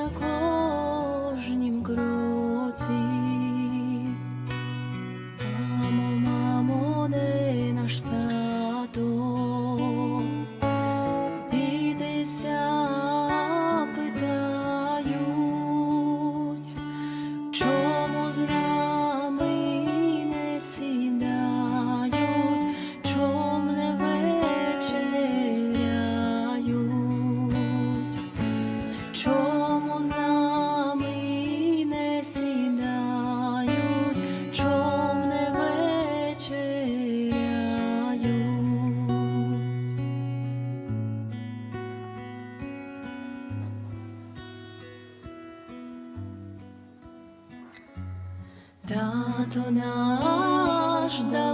на кожнім кроці. Тато наш да.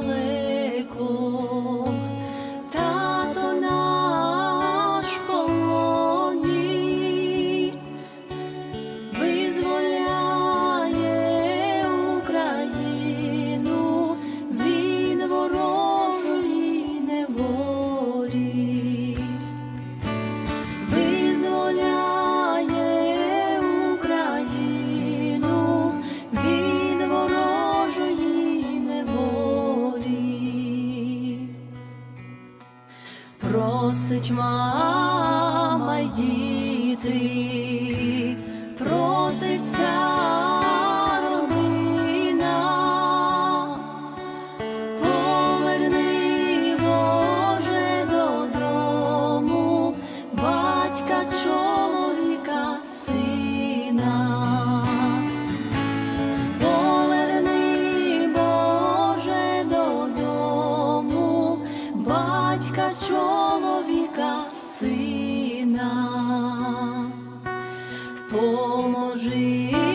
просить мама й діти, просить вся. поможи.